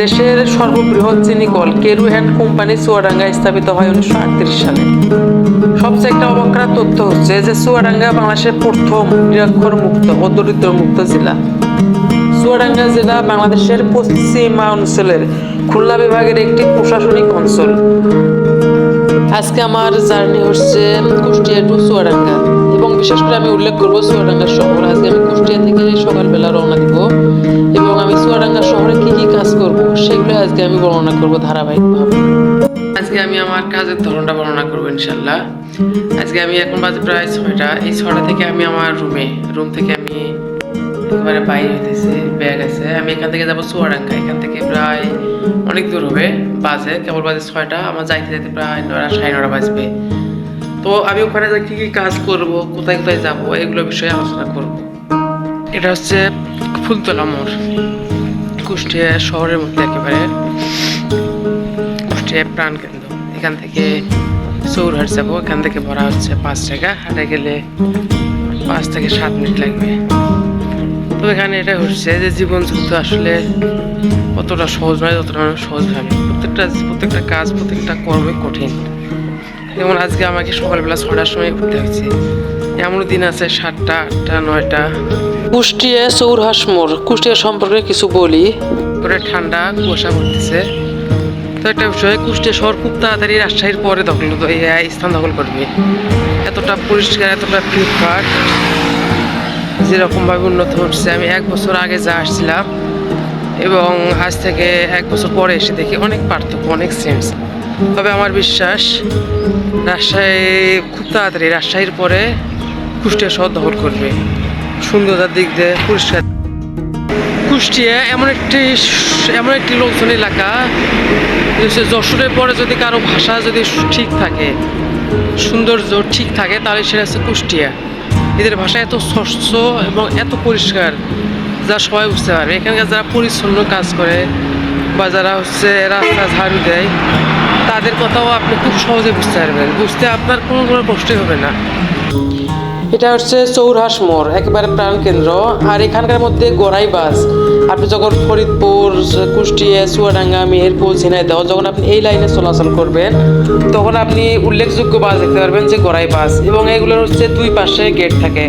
দেশের সর্ববৃহৎ চিনি কল কেরু অ্যান্ড কোম্পানি চুয়াডাঙ্গায় স্থাপিত হয় উনিশশো আটত্রিশ সালে। সবচেয়ে একটা অবাক তথ্য হচ্ছে যে চুয়াডাঙ্গা বাংলাদেশের প্রথম নিরক্ষর মুক্ত ও দরিদ্র মুক্ত জেলা। চুয়াডাঙ্গা জেলা বাংলাদেশের পশ্চিমাঞ্চলের খুলনা বিভাগের একটি প্রশাসনিক অঞ্চল। আজকে আমার জার্নি হচ্ছে কুষ্টিয়া টু চুয়াডাঙ্গা এবং বিশেষ করে আমি উল্লেখ করব চুয়াডাঙ্গা শহর। আজকে আমি কুষ্টিয়া আজকে আমি বর্ণনা করব ধারাবাহিকভাবে। আজকে আমি আমার কাজের ধরনটা বর্ণনা করব ইনশাল্লাহ আজকে আমি এখন বাজে প্রায় ছয়টা। এই ছটা থেকে আমি আমার রুমে, রুম থেকে আমি একেবারে বাইরে হইতেছি, ব্যাগ আছে। আমি এখান থেকে যাব চুয়াডাঙ্গা। এখান থেকে প্রায় অনেক দূর হবে, বাজে, কেবল বাজে ছয়টা। আমার যাইতে যাইতে প্রায় নয়টা, সাড়ে নটা বাজবে। তো আমি ওখানে যে কী কী কাজ করব, কোথায় কোথায় যাব, এগুলো বিষয়ে আলোচনা করব। এটা হচ্ছে ফুলতলা মোড়। কুষ্টিয়া শহরের মধ্যে একেবারে কুষ্টিয়া প্রাণকেন্দ্র এখান থেকে চৌরহাট যাব, এখান থেকে ভরা হচ্ছে পাঁচ টাকা। হাটে গেলে পাঁচ থেকে সাত মিনিট লাগবে। তো এখানে এটা হচ্ছে যে জীবন যুদ্ধ আসলে অতটা সহজ নয় ততটা সহজ ভাবে। প্রত্যেকটা প্রত্যেকটা কাজ, প্রত্যেকটা কর্মই কঠিন। যেমন আজকে আমাকে সকালবেলা ছটার সময় উঠতে হয়েছে। এমন দিন আছে সাতটা, আটটা, নয়টা। কুষ্টিয়া চৌরহাস মোড়। কুষ্টিয়া সম্পর্কে কিছু বলি। করে ঠান্ডা, কুয়াশা পড়তেছে তো একটা বিষয়, কুষ্টিয়া শহর খুব তাড়াতাড়ি রাজশাহীর পরে দখল স্থান দখল করবে। এতটা পরিষ্কার, এতটা ফ্লিপকার্ট যেরকমভাবে উন্নত হচ্ছে। আমি এক বছর আগে যা আসছিলাম, এবং আজ থেকে এক বছর পরে এসে দেখি অনেক পার্থক্য, অনেক সেন্স তবে আমার বিশ্বাস, রাজশাহী খুব তাড়াতাড়ি, রাজশাহীর পরে কুষ্টিয়া শহর দখল করবে। সুন্দরতার দিক দিয়ে পরিষ্কার কুষ্টিয়া এমন একটি এমন একটি লোকজন এলাকা যশোরের পরে যদি কারও ভাষা যদি ঠিক থাকে, সৌন্দর্য ঠিক থাকে, তাহলে সেটা হচ্ছে কুষ্টিয়া। এদের ভাষা এত স্বচ্ছ এবং এত পরিষ্কার, যা সবাই বুঝতে পারবে। এখানকার যারা পরিচ্ছন্ন কাজ করে বা যারা হচ্ছে রাস্তা ঝাড়ু দেয়, তাদের কথাও আপনি খুব সহজে বুঝতে পারবেন। বুঝতে আপনার কোনো কোনো কষ্টই হবে না। এটা হচ্ছে চৌরহাস মোড়, একেবারে প্রাণকেন্দ্র আর এখানকার মধ্যে গড়াই বাস। আপনি যখন ফরিদপুর, কুষ্টিয়া, চুয়াডাঙ্গা মেহেরপুর ঝিনাইদহ, যখন আপনি এই লাইনে চলাচল করবেন, তখন আপনি উল্লেখযোগ্য বাস দেখতে পারবেন যে গড়াই বাস। এবং এগুলোর হচ্ছে দুই পাশে গেট থাকে।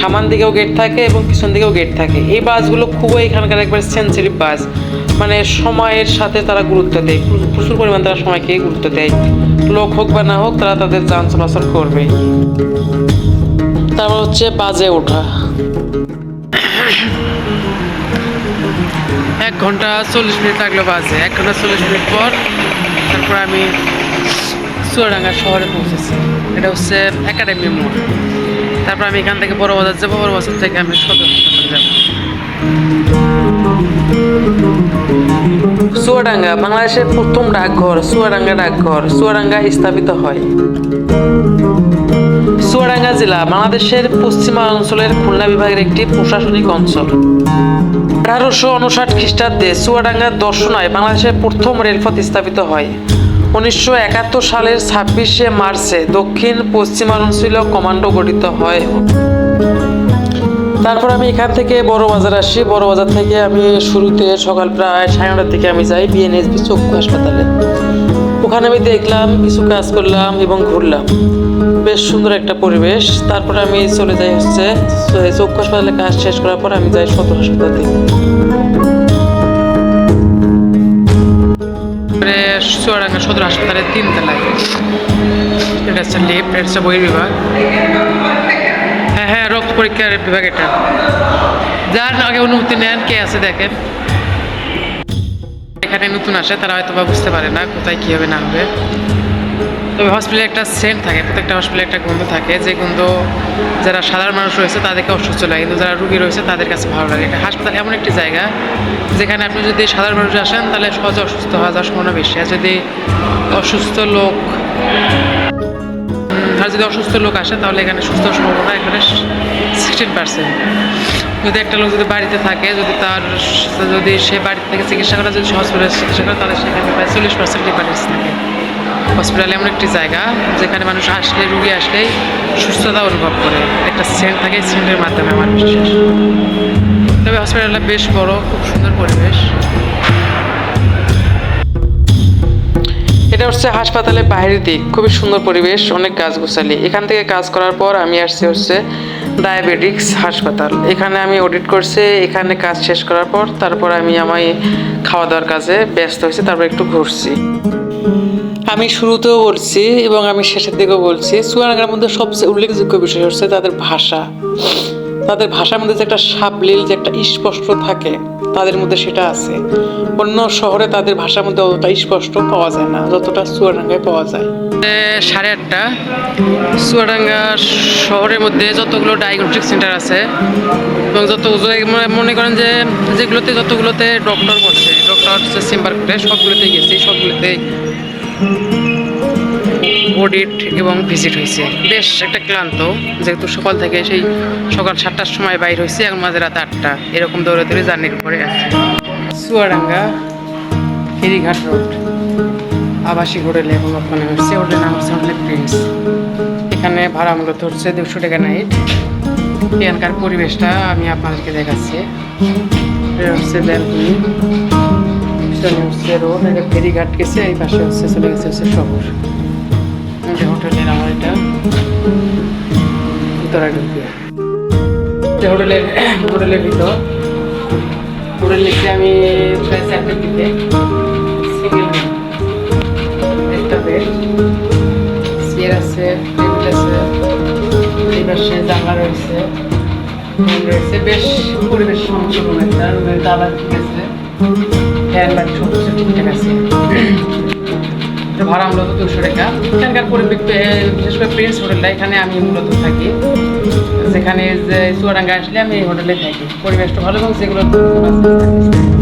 সামান দিকেও গেট থাকে এবং পিছন দিকেও গেট থাকে। এই বাসগুলো খুবই এখানকার একবার সেন্সিটিভ বাস। মানে সময়ের সাথে তারা গুরুত্ব দেয়। প্রচুর- পরিমাণ তারা সময়কে গুরুত্ব দেয়। লোক হোক বা না হোক, তারা তাদের যান চলাচল করবে তারপর হচ্ছে বাজে ওঠা। এক ঘণ্টা চল্লিশ মিনিট লাগল বাজে। এক ঘণ্টা চল্লিশ মিনিট পর তারপর আমি চুয়াডাঙ্গা শহরে পৌঁছেছি। এটা হচ্ছে একাডেমি মোড়। তারপর আমি এখান থেকে বড় বাজার যাব বড় বাজার থেকে আমি সদর হাসপাতালে যাব। চুয়াডাঙ্গা বাংলাদেশের প্রথম ডাকঘর চুয়াডাঙ্গা ডাকঘর চুয়াডাঙ্গা স্থাপিত হয়। চুয়াডাঙ্গা জেলা বাংলাদেশের পশ্চিমাঞ্চলের খুলনা বিভাগের একটি প্রশাসনিক অঞ্চল। আঠারোশো উনষাট খ্রিস্টাব্দে চুয়াডাঙ্গার দর্শনায় বাংলাদেশের প্রথম রেলপথ স্থাপিত হয়। উনিশশো একাত্তর সালের ছাব্বিশে মার্চে দক্ষিণ পশ্চিমাঞ্চলীয় কমান্ডো গঠিত হয়। তারপর আমি এখান থেকে বড় বাজার আসি। বড় বাজার থেকে আমি শুরুতে সকাল প্রায় সাড়ে নটার দিকে আমি যাই বিএনএসবি চক্ষু হাসপাতালে। ওখানে আমি দেখলাম, কিছু কাজ করলাম এবং ঘুরলাম। বেশ সুন্দর একটা পরিবেশ। তারপরে আমি চলে যাই হচ্ছে চক্ষু হাসপাতালে কাজ শেষ করার পর আমি যাই সদর হাসপাতালে। চুয়াডাঙ্গা সদর হাসপাতালের তিন তলায় এটা হচ্ছে লিফট, এটা হচ্ছে বহির্বিভাগ হ্যাঁ হ্যাঁ রক্ত পরীক্ষার বিভাগ এটা। যার আগে অনুমতি নেন কে আছে দেখেন। এখানে নতুন আসে, তারা হয়তো বা বুঝতে পারে না কোথায় কী হবে, না হবে। তবে হসপিটালে একটা সেন্ট থাকে, প্রত্যেকটা হসপিটালে একটা গন্ধ থাকে। যে গন্ধ যারা সাধারণ মানুষ রয়েছে, তাদেরকে অসুস্থ লাগে, কিন্তু যারা রুগী রয়েছে, তাদের কাছে ভালো লাগে। এটা হাসপাতাল এমন একটি জায়গা, যেখানে আপনি যদি সাধারণ মানুষ আসেন, তাহলে সহজে অসুস্থ হওয়া যাওয়ার সম্ভাবনা বেশি। আর যদি অসুস্থ লোক আর যদি অসুস্থ লোক আসে, তাহলে এখানে সুস্থ সম্ভাবনা এখানে সিক্সটিন পার্সেন্ট যদি একটা লোক যদি বাড়িতে থাকে, যদি তার যদি সে বাড়ি থেকে চিকিৎসা করা যদি হসপিটালে চিকিৎসা করে, তাহলে সেখানে প্রায় চল্লিশ পার্সেন্ট ডিফারেন্স থাকে। হসপিটাল এমন একটি জায়গা যেখানে মানুষ আসলে, রুগী আসলেই সুস্থতা অনুভব করে। একটা সেন্ট থাকে, সেন্টের মাধ্যমে আমার বিশ্বাস তবে হসপিটালটা বেশ বড়, খুব সুন্দর পরিবেশ। এটা হচ্ছে হাসপাতালের বাইরের দিক। খুবই সুন্দর পরিবেশ, অনেক গাছ গোছালি। এখান থেকে কাজ করার পর আমি আসছি হচ্ছে ডায়াবেটিক্স হাসপাতাল। এখানে আমি অডিট করছি, এখানে কাজ শেষ করার পর তারপর আমি আমার খাওয়া দাওয়ার কাজে ব্যস্ত হয়েছি, তারপর একটু ঘুরছি। আমি শুরুতেও বলছি এবং আমি শেষের দিকেও বলছি সুয়ানাগার মধ্যে সবচেয়ে উল্লেখযোগ্য বিষয় হচ্ছে তাদের ভাষা। তাদের ভাষার মধ্যে যে একটা সাবলীল, যে একটা স্পষ্ট থাকে, তাদের মধ্যে সেটা আছে। অন্য শহরে তাদের ভাষার মধ্যে অতটা স্পষ্ট পাওয়া যায় না, যতটা চুয়াডাঙ্গায় পাওয়া যায়। সাড়ে আটটা। চুয়াডাঙ্গা শহরের মধ্যে যতগুলো ডায়াগনস্টিক সেন্টার আছে এবং যত মানে করেন যে যেগুলোতে যতগুলোতে ডক্টর বসে ডক্টর চেম্বার করে সবগুলোতে গেছি সবগুলোতে অডিট এবং ভিজিট হয়েছে। বেশ একটা ক্লান্ত, যেহেতু সকাল থেকে সেই সকাল সাতটার সময় বাইর হয়েছে, এখন মাঝে রাত আটটা। এরকম দৌড়ে দৌড়ে জার্নির উপরে আছে। চুয়াডাঙ্গা ফেরিঘাট রোড, আবাসিক হোটেলে এবং ওখানে হচ্ছে হোটেলের নাম হচ্ছে হোটেল প্রিন্স এখানে ভাড়া মূলত হচ্ছে দুশো টাকা নাইট এখানকার পরিবেশটা আমি আপনাদেরকে দেখাচ্ছি। হচ্ছে ব্যালকনি রোড ফেরিঘাট গেছে, এই পাশে হচ্ছে চলে গেছে হচ্ছে শহর এটা ভিতরে ঢুকে এটা হোটেলের হোটেলের ভিতর। হোটেল লিখতে আমি প্রায় চারটের দিকে সিঙ্গেল একটা বেড চেয়ার আছে, টেবিল আছে এই পাশে জানলা রয়েছে রয়েছে। বেশ পরিবেশ সম্পূর্ণ একটা। রুমের তালা ঠিক আছে। ফ্যান লাইট সব কিছু ঠিকঠাক আছে। ভাড়া মূলত দুশো টাকা। এখানকার পরিপ্রেক্ষিতে, বিশেষ করে প্রিন্স হোটেলটা এখানে আমি মূলত থাকি। সেখানে যে চুয়াডাঙ্গা আসলে আমি এই হোটেলে থাকি। পরিবেশটা ভালো এবং আছে